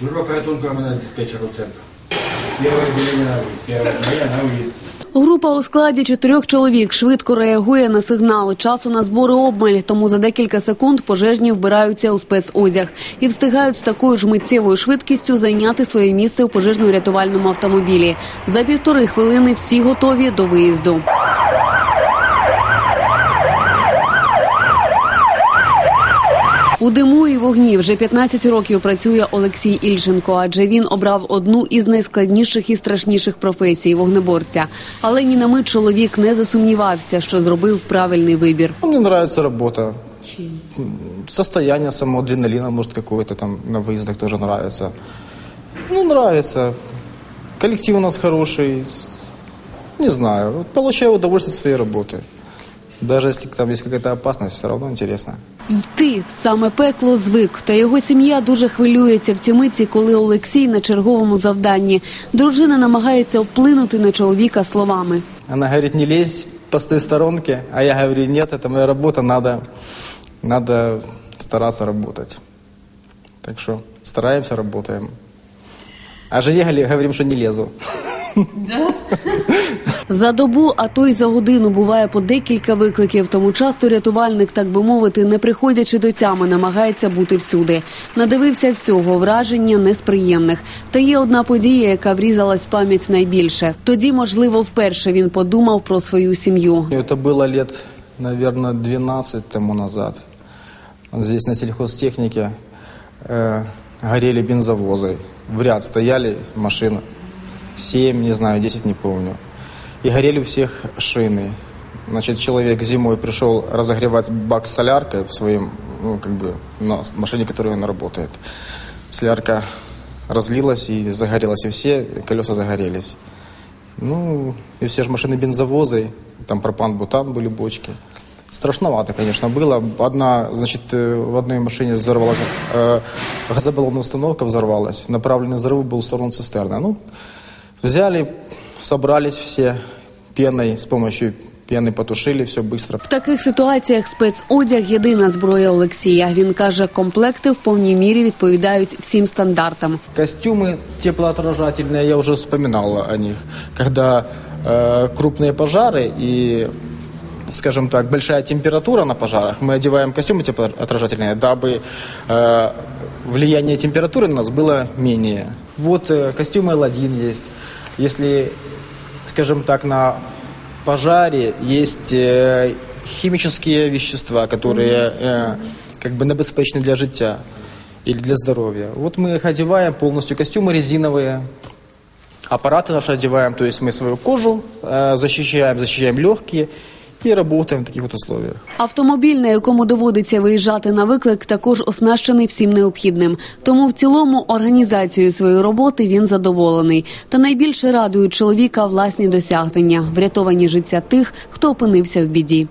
Служба порятунку мене диспетчеру центру. Первое отделение на выезд, первое выезд. Група у складі чотирьох чоловік швидко реагує на сигнал. Часу на збори обмаль, тому за декілька секунд пожежні вбираються у спецодяг і встигають з такою ж миттєвою швидкістю зайняти своє місце у пожежно-рятувальному автомобілі. За півтори хвилини всі готові до виїзду. У диму і вогні вже 15 років працює Олексій Ільченко, адже він обрав одну із найскладніших і страшніших професій вогнеборця. Але ні на мить чоловік не засумнівався, що зробив правильний вибір. Ну, Мне нравится работа. М, Состояние само, адреналина, может, какое-то там на выездах тоже нравится. Ну, нравится. Коллектив у нас хороший. Не знаю. Получаю удовольствие от своей работы. Даже если там есть какая-то опасность, все равно интересно. Йти в саме пекло звик. Та його сім'я дуже хвилюється в ці миті, коли Олексій на черговому завданні. Дружина намагається вплинути на чоловіка словами. Она говорит, не лезь, постой в сторонке. А я говорю, нет, это моя работа, надо, надо стараться работать. Так что стараемся, работаем. А жене говори- говорим, что не лезу. За добу, а то й за годину буває по декілька викликів. Тому часто рятувальник, так би мовити, не приходячи до тями, намагається бути всюди. Надивився всього, враження не з приємних. Та є одна подія, яка врізалась в пам'ять найбільше. Тоді, можливо, вперше він подумав про свою сім'ю. Это было лет, наверное, 12 тому назад. Вот Здесь на сельхозтехнике э, горели бензовозы. В ряд стояли машины. 7, не знаю, 10, не помню. И горели у всех шины. Значит, человек зимой пришел разогревать бак с соляркой в своем, ну, как бы, на машине, которой он работает. Солярка разлилась и загорелась, и все колеса загорелись. Ну, и все же машины бензовозы, там пропан, бутан были бочки. Страшновато, конечно, было. Одна, значит, э, в одной машине взорвалась, э, газобаллонная установка взорвалась. Направленный взрыв был в сторону цистерны. Ну, взяли, собрались все пеной, с помощью пены потушили все быстро. В таких ситуаціях спецодяг єдина зброя Олексія. Він каже, комплекти в повній мірі відповідають всім стандартам. Костюмы теплоотражательные, я уже вспоминал о них. Когда э, крупные пожары и, скажем так, большая температура на пожарах, мы одеваем костюмы теплоотражательные, дабы э, влияние температуры на нас было менее. Вот э, костюмы L1 есть. Если, скажем так, на пожаре есть э, химические вещества, которые э, как бы небезпечны для життя или для здоровья. Вот мы их одеваем полностью, костюмы резиновые, аппараты наши одеваем, то есть мы свою кожу э, защищаем, защищаем легкие и работаем в таких вот условиях. Автомобіль, на якому доводиться виїжджати на виклик, також оснащений всім необхідним. Тому в цілому організацією своєї роботи він задоволений. Та найбільше радують чоловіка власні досягнення, врятовані життя тих, хто опинився в біді.